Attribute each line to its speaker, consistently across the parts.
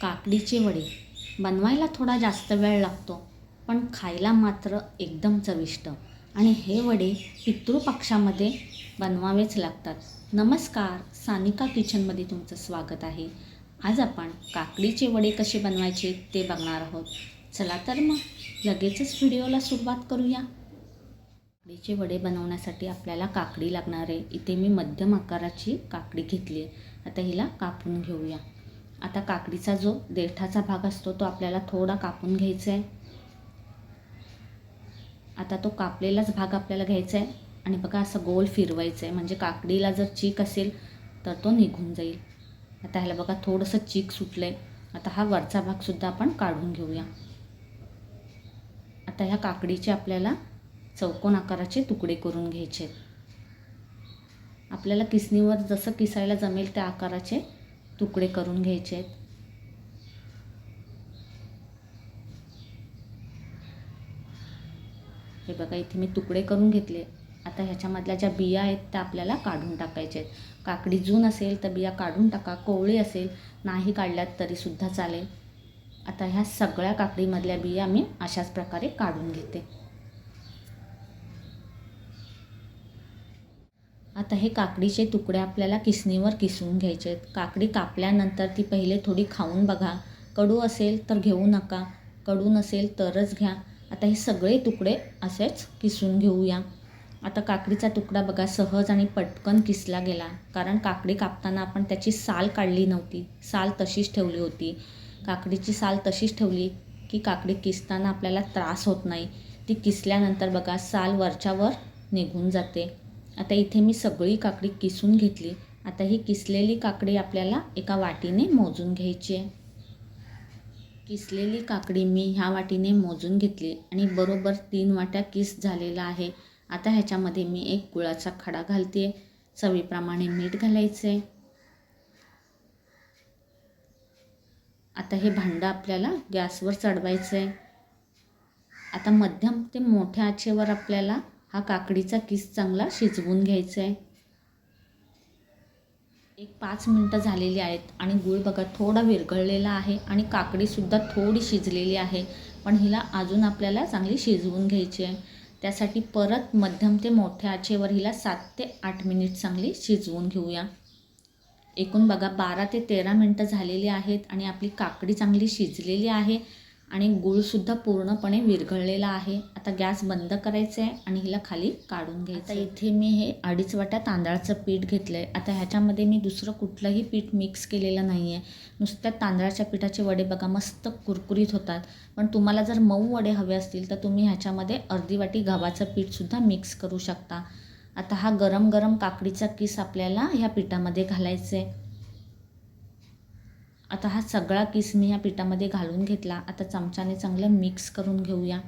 Speaker 1: काकडीचे वडे. बनवायला थोडा जास्त वेळ लागतो पण खायला मात्र एकदम चविष्ट. आणि हे वडे पितृपक्षामध्ये बनवावेच लागतात. नमस्कार सानिका किचनमध्ये तुमचं स्वागत आहे. आज आपण काकडीचे वडे कसे बनवायचे ते बघणार आहोत. चला तर मग लगेचच व्हिडिओला सुरुवात करूया. काकडीचे वडे बनवण्यासाठी आपल्याला काकडी लागणार आहे. इथे मी मध्यम आकाराची काकडी घेतली आहे. आता हिला कापून घेऊया. आता काकडीचा जो देठाचा भाग असतो तो आपल्याला थोडा कापून घ्यायचा आहे आता तो कापलेलाच भाग आपल्याला घ्यायचा आहे आणि बघा असं गोल फिरवायचं आहे म्हणजे काकडीला जर चीक असेल तर तो निघून जाईल. आता ह्याला बघा थोडंसं चीक सुटलं आहे आता हा वरचा भागसुद्धा आपण काढून घेऊया. आता ह्या काकडीचे आपल्याला चौकोन आकाराचे तुकडे करून घ्यायचे आपल्याला किसणीवर जसं किसायला जमेल त्या आकाराचे तुकडे करून घ्यायचे आहेत. हे बघा इथे मी तुकडे करून घेतले. आता ह्याच्यामधल्या ज्या बिया आहेत त्या आपल्याला काढून टाकायच्या आहेत. काकडी जून असेल तर बिया काढून टाका. कोवळी असेल नाही काढल्यात तरीसुद्धा चालेल. आता ह्या सगळ्या काकडीमधल्या बिया मी अशाच प्रकारे काढून घेते. आता हे काकडीचे तुकडे आपल्याला किसणीवर किसून घ्यायचे आहेत. काकडी कापल्यानंतर ती पहिले थोडी खाऊन बघा. कडू असेल तर घेऊ नका. कडू नसेल तरच घ्या. आता हे सगळे तुकडे असेच किसून घेऊया. आता काकडीचा तुकडा बघा सहज आणि पटकन किसला गेला. कारण काकडी कापताना आपण त्याची साल काढली नव्हती. साल तशीच ठेवली होती. काकडीची साल तशीच ठेवली की काकडी किसताना आपल्याला त्रास होत नाही. ती किसल्यानंतर बघा साल वरच्यावर निघून जाते. आता इथे मी सगळी काकडी किसून घेतली. आता ही किसलेली काकडी आपल्याला एका वाटीने मोजून घ्यायची आहे. किसलेली काकडी मी ह्या वाटीने मोजून घेतली आणि बरोबर तीन वाट्या किस झालेला आहे. आता ह्याच्यामध्ये मी एक गुळाचा खडा घालते. चवीप्रमाणे मीठ घालायचं आहे आता हे भांडं आपल्याला गॅसवर चढवायचं आहे आता मध्यम ते मोठ्या आचेवर आपल्याला हा काकडीचा किस चांगला शिजवून घ्यायचा आहे एक पाच मिनटं झालेली आहेत आणि गूळ बघा थोडा विरघळलेला आहे आणि काकडीसुद्धा थोडी शिजलेली आहे. पण हिला अजून आपल्याला चांगली शिजवून घ्यायची आहे त्यासाठी परत मध्यम ते मोठ्या आचेवर हिला सात ते आठ मिनिट चांगली शिजवून घेऊया. एकूण बघा बारा ते तेरा मिनटं झालेली आहेत आणि आपली काकडी चांगली शिजलेली आहे. आणि गूळसुद्धा पूर्णपणे विरघळलेला आहे. आता गॅस बंद करायचं आहे आणि हिला खाली काढून घ्यायचं इथे मी हे अडीच वाट्या तांदळाचं पीठ घेतलं आहे आता ह्याच्यामध्ये मी दुसरं कुठलंही पीठ मिक्स केलेलं नाही आहे नुसत्या तांदळाच्या पिठाचे वडे बघा मस्त कुरकुरीत होतात. पण तुम्हाला जर मऊ वडे हवे असतील तर तुम्ही ह्याच्यामध्ये अर्धी वाटी गव्हाचं पीठसुद्धा मिक्स करू शकता. आता हा गरम गरम काकडीचा किस आपल्याला ह्या पिठामध्ये घालायचं आहे आता हा सगळा किस मी या पिठामध्ये घालून घेतला. आता चमच्याने चांगलं मिक्स करून घेऊया.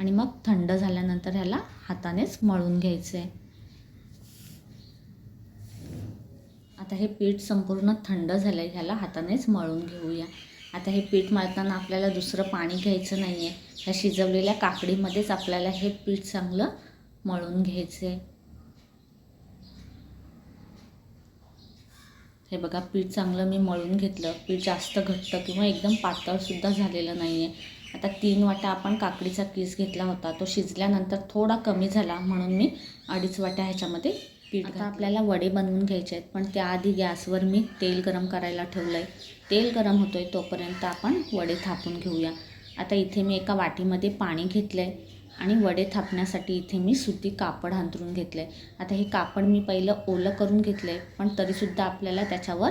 Speaker 1: आणि मग थंड झाल्यानंतर ह्याला हातानेच मळून घ्यायचं आहे आता हे पीठ संपूर्ण थंड झालं आहे ह्याला हातानेच मळून घेऊया. आता हे पीठ मळताना आपल्याला दुसरं पाणी घ्यायचं नाही आहे ह्या शिजवलेल्या काकडीमध्येच आपल्याला हे पीठ चांगलं मळून घ्यायचं आहे हे बघा पीठ चांगलं मी मळून घेतलं. पीठ जास्त घट्ट किंवा एकदम पातळसुद्धा झालेलं नाही आहे आता तीन वाट्या आपण काकडीचा किस घेतला होता. तो शिजल्यानंतर थोडा कमी झाला म्हणून मी अडीच वाट्या ह्याच्यामध्ये पीठ आता आपल्याला वडे बनवून घ्यायचे आहेत पण त्याआधी गॅसवर मी तेल गरम करायला ठेवलं आहे तेल गरम होतं आहे तोपर्यंत आपण वडे थापून घेऊया. आता इथे मी एका वाटीमध्ये पाणी घेतलं आहे आणि वडे थापण्यासाठी इथे मी सुती कापड अंथरून घेतलं आहे आता हे कापड मी पहिलं ओलं करून घेतलं आहे पण तरीसुद्धा आपल्याला त्याच्यावर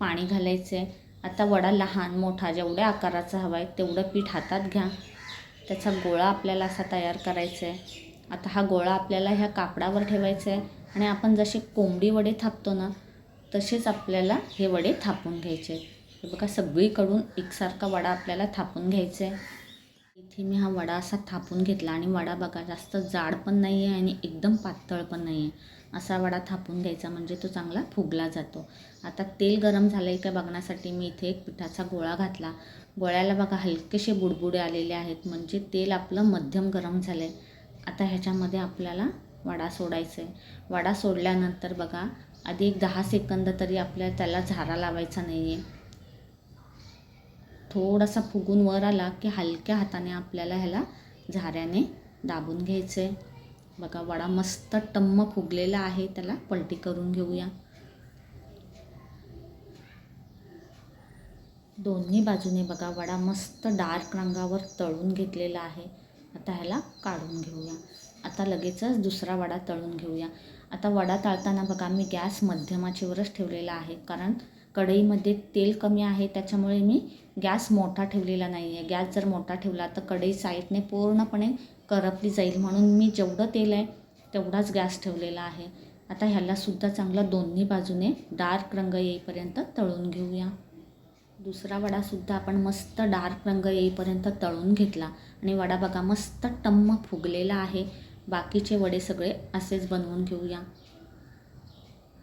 Speaker 1: पाणी घालायचं आहे आता वडा लहान मोठा जेवढ्या आकाराचा हवा आहे तेवढं पीठ हातात घ्या. त्याचा गोळा आपल्याला असा तयार करायचा आहे आता हा गोळा आपल्याला ह्या कापडावर ठेवायचा आहे आणि आपण जसे कोंबडी वडे थापतो ना तसेच आपल्याला हे वडे थापून घ्यायचे बघा सगळीकडून एकसारखा वडा आपल्याला थापून घ्यायचा आहे इथे मी हा वडा असा थापून घेतला आणि वडा बघा जास्त जाड पण नाही आहे आणि एकदम पातळ पण नाही आहे असा वडा थापून घ्यायचा म्हणजे तो चांगला फुगला जातो. आता तेल गरम झालं आहे का बघण्यासाठी मी इथे एक पिठाचा गोळा घातला. गोळ्याला बघा हलकेसे बुडबुडे आलेले आहेत. म्हणजे तेल आपलं मध्यम गरम झालं आहे आता ह्याच्यामध्ये आपल्याला वडा सोडायचा आहे वडा सोडल्यानंतर बघा आधी एक दहा सेकंद तरी आपल्याला त्याला झारा लावायचा नाही आहे थोडासा फुगून वर आला की हलक्या हाताने आपल्याला ह्याला झाऱ्याने दाबून घ्यायचं आहे बघा वडा मस्त टम्म फुगलेला आहे त्याला पलटी करून घेऊया. दोन्ही बाजूने बघा वडा मस्त डार्क रंगावर तळून घेतलेला आहे. आता ह्याला काढून घेऊया. आता लगेचच दुसरा वडा तळून घेऊया. आता वडा तळताना बघा मी गॅस मध्यमाचीवरच ठेवलेला आहे कारण कढईमध्ये तेल कमी आहे त्याच्यामुळे मी गॅस मोठा ठेवलेला नाही आहे गॅस जर मोठा ठेवला तर कढई साईडने पूर्णपणे करपली जाईल. म्हणून मी जेवढं तेल आहे तेवढाच गॅस ठेवलेला आहे. आता ह्यालासुद्धा चांगला दोन्ही बाजूने डार्क रंग येईपर्यंत तळून घेऊया. दुसरा वडासुद्धा आपण मस्त डार्क रंग येईपर्यंत तळून घेतला आणि वडा बघा मस्त टम्म फुगलेला आहे. बाकीचे वडे सगळे असेच बनवून घेऊया.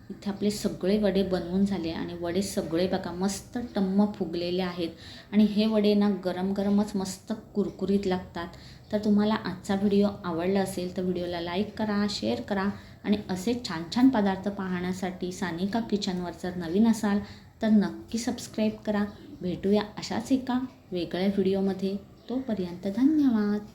Speaker 1: इथे आपले सगळे वडे बनवून झाले आणि वडे सगळे बघा मस्त टम्म फुगलेले आहेत. आणि हे वडे ना गरम गरमच मस्त कुरकुरीत लागतात. तर तुम्हाला आजचा व्हिडिओ आवडला असेल तर व्हिडिओला लाईक करा शेअर करा आणि असे छान छान पदार्थ पाहण्यासाठी सानिका किचनवर जर नवीन असाल तर नक्की सबस्क्राईब करा. भेटूया अशाच एका वेगळ्या व्हिडिओमध्ये. तोपर्यंत धन्यवाद.